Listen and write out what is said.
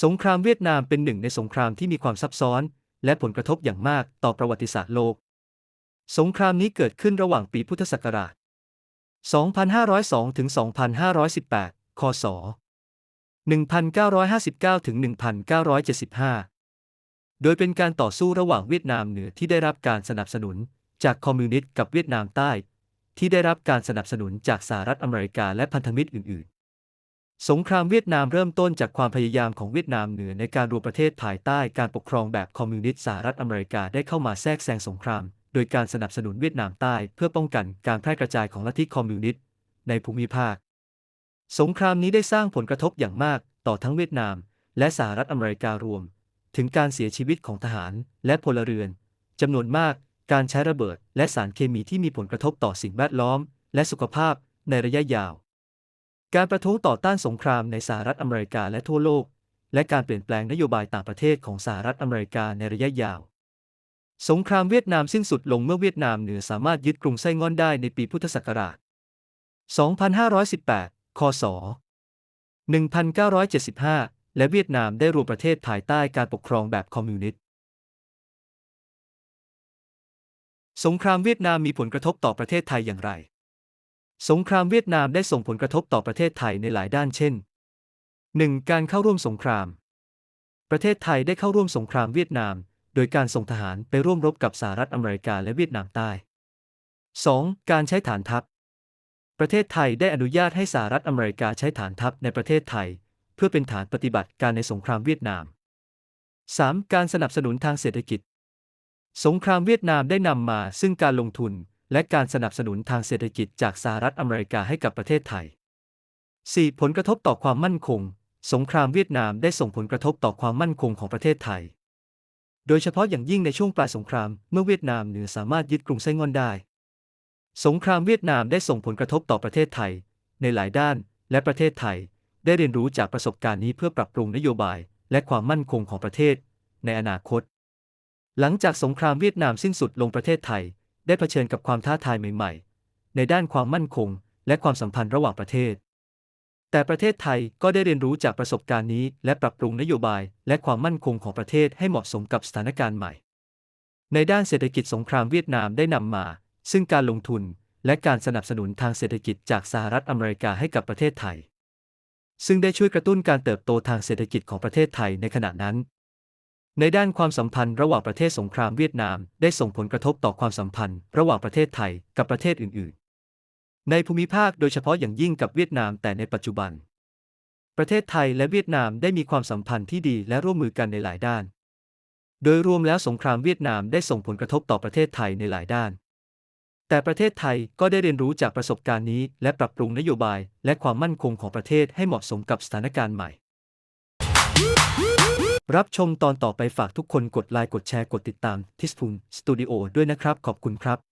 สงครามเวียดนามเป็นหนึ่งในสงครามที่มีความซับซ้อน และผลกระทบอย่างมากต่อประวัติศาสตร์โลก สงครามนี้เกิดขึ้นระหว่างปีพุทธศักราช 2502 ถึง 2518 คศ 1959 ถึง 1975 โดยเป็นการต่อสู้ระหว่างเวียดนามเหนือที่ได้รับการสนับสนุนจากคอมมิวนิสต์กับเวียดนามใต้ ที่ได้รับการสนับสนุนจากสหรัฐอเมริกาและพันธมิตรอื่นๆ สงครามเวียดนามเริ่มต้นจากความพยายามของเวียดนามเหนือในการรวมประเทศภายใต้การปกครองแบบคอมมิวนิสต์สหรัฐอเมริกาได้เข้ามาแทรกแซงสงคราม โดยการสนับสนุนเวียดนามใต้เพื่อป้องกันการแพร่กระจายของลัทธิคอมมิวนิสต์ในภูมิภาค สงครามนี้ได้สร้างผลกระทบอย่างมากต่อทั้งเวียดนาม และสหรัฐอเมริการวม ถึงการเสียชีวิตของทหารและพลเรือนจำนวนมาก การใช้ระเบิด และสารเคมีที่มีผลกระทบต่อสิ่งแวดล้อม และสุขภาพในระยะยาว การประท้วงต่อต้านสงครามในสหรัฐอเมริกาและทั่วโลก และการเปลี่ยนแปลงนโยบายต่างประเทศของสหรัฐอเมริกาในระยะยาว สงครามเวียดนามสิ้นสุดลงเมื่อเวียดนามเหนือสามารถยึดกรุงไส้งอนได้ในปีพุทธศักราช 2518 คศ 1975 และเวียดนามได้รวมประเทศภายใต้การปกครองแบบคอมมิวนิสต์ สงครามเวียดนามมีผลกระทบต่อประเทศไทยอย่างไร สงครามเวียดนามได้ส่งผลกระทบต่อประเทศไทยในหลายด้านเช่น 1. การเข้าร่วมสงคราม ประเทศไทยได้เข้าร่วมสงครามเวียดนาม โดยการส่งทหารไปร่วมรบกับสหรัฐอเมริกาและเวียดนามใต้ 2. การใช้ฐานทัพ ประเทศไทยได้อนุญาตให้สหรัฐอเมริกาใช้ฐานทัพในประเทศไทย เพื่อเป็นฐานปฏิบัติการในสงครามเวียดนาม 3. การสนับสนุนทางเศรษฐกิจ สงครามเวียดนามได้นำมาซึ่งการลงทุน และการสนับสนุนทางเศรษฐกิจจากสหรัฐอเมริกาให้กับประเทศไทย 4. ผลกระทบต่อความมั่นคง สงครามเวียดนามได้ส่งผลกระทบต่อความมั่นคงของประเทศไทย โดยเฉพาะอย่างยิ่งในช่วงปลายสงครามเมื่อเวียดนามเหนือสามารถยึดกรุงไส้งอนได้ สงครามเวียดนามได้ส่งผลกระทบต่อประเทศไทย ในหลายด้านและประเทศไทย ได้เรียนรู้จากประสบการณ์นี้เพื่อปรับปรุงนโยบาย และความมั่นคงของประเทศ ในอนาคต หลังจากสงครามเวียดนามสิ้นสุดลงประเทศไทย ได้เผชิญกับความท้าทายใหม่ๆ ในด้านความมั่นคง และความสัมพันธ์ระหว่างประเทศ แต่ประเทศไทยก็ได้เรียนรู้จากประสบการณ์นี้ และปรับปรุงนโยบาย และความมั่นคงของประเทศให้เหมาะสมกับสถานการณ์ใหม่ ในด้านเศรษฐกิจสงครามเวียดนามได้นำมา ซึ่งการลงทุน และการสนับสนุนทางเศรษฐกิจจากสหรัฐอเมริกาให้กับประเทศไทย ซึ่งได้ช่วยกระตุ้นการเติบโตทางเศรษฐกิจของประเทศไทยในขณะนั้น ในด้านความสัมพันธ์ระหว่างประเทศสงครามเวียดนาม ได้ส่งผลกระทบต่อความสัมพันธ์ ระหว่างประเทศไทยกับประเทศอื่น ๆ ในภูมิภาคโดยเฉพาะอย่างยิ่งกับเวียดนามแต่ในปัจจุบัน ประเทศไทยและเวียดนามได้มีความสัมพันธ์ที่ดีและร่วมมือกันในหลายด้าน โดยรวมแล้วสงครามเวียดนามได้ส่งผลกระทบต่อประเทศไทยในหลายด้าน แต่ประเทศไทยก็ได้เรียนรู้จากประสบการณ์นี้ และปรับปรุงนโยบาย และความมั่นคงของประเทศให้เหมาะสมกับสถานการณ์ใหม่ รับชมตอนต่อไปฝากทุกคนกดไลค์กดแชร์กดติดตามทิสพูนสตูดิโอด้วยนะครับ ขอบคุณครับ